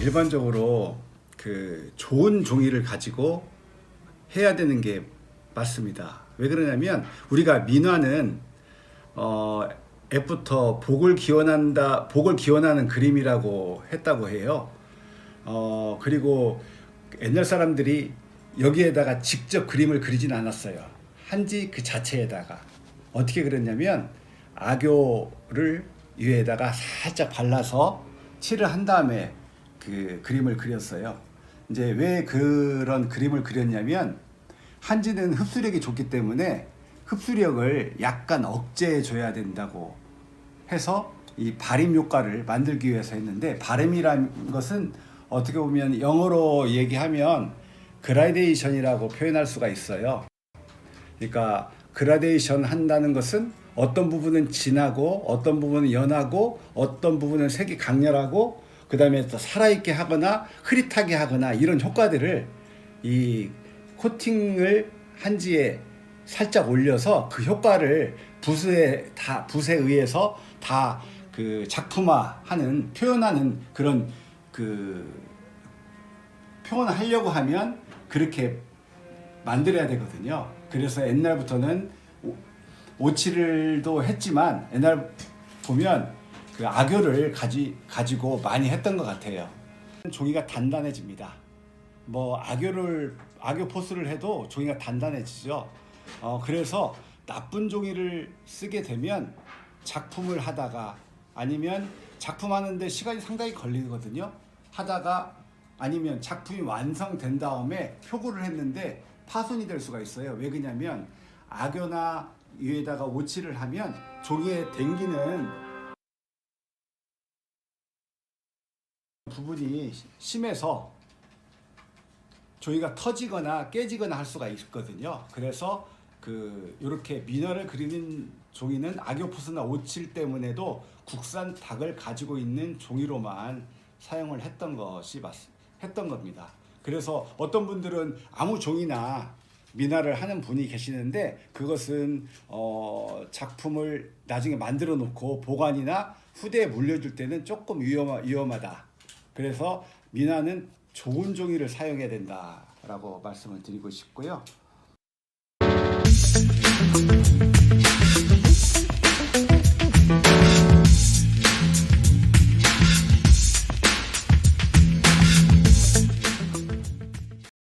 일반적으로 그 좋은 종이를 가지고 해야 되는 게 맞습니다. 왜 그러냐면 우리가 민화는 어 애부터 복을 기원한다, 복을 기원하는 그림이라고 했다고 해요. 어 그리고 옛날 사람들이 여기에다가 직접 그림을 그리진 않았어요. 한지 그 자체에다가 어떻게 그랬냐면 악교를 위에다가 살짝 발라서 칠을 한 다음에 그 그림을 그렸어요. 이제 왜 그런 그림을 그렸냐면 한지는 흡수력이 좋기 때문에 흡수력을 약간 억제해 줘야 된다고 해서 이 발임 효과를 만들기 위해서 했는데 발음이라는 것은 어떻게 보면 영어로 얘기하면 그라데이션이라고 표현할 수가 있어요. 그러니까 그라데이션 한다는 것은 어떤 부분은 진하고 어떤 부분은 연하고 어떤 부분은 색이 강렬하고 그 다음에 또 살아있게 하거나 흐릿하게 하거나 이런 효과들을 이 코팅을 한지에 살짝 올려서 그 효과를 붓에 다 붓에 의해서 다 그 작품화하는 표현하는 그런 그 표현을 하려고 하면 그렇게 만들어야 되거든요. 그래서 옛날부터는 오- 오칠을도 했지만 옛날 보면 그 악교를 가지 가지고 많이 했던 것 같아요. 종이가 단단해집니다. 뭐 악교를 악교 포스를 해도 종이가 단단해지죠. 어 그래서 나쁜 종이를 쓰게 되면 작품을 하다가 아니면 작품 하는데 시간이 상당히 걸리거든요. 하다가 아니면 작품이 완성된 다음에 표구를 했는데 파손이 될 수가 있어요. 왜 그러냐면 악교나 위에다가 오칠을 하면 종이에 댕기는 부분이 심해서 종이가 터지거나 깨지거나 할 수가 있거든요. 그래서 그 이렇게 민화를 그리는 종이는 악교포스나 오칠 때문에도 국산 닭을 가지고 있는 종이로만 사용을 했던 것이 맞 했던 겁니다. 그래서 어떤 분들은 아무 종이나 민화를 하는 분이 계시는데 그것은 어 작품을 나중에 만들어 놓고 보관이나 후대에 물려줄 때는 조금 위험 위험하다. 그래서 민화는 좋은 종이를 사용해야 된다라고 말씀을 드리고 싶고요.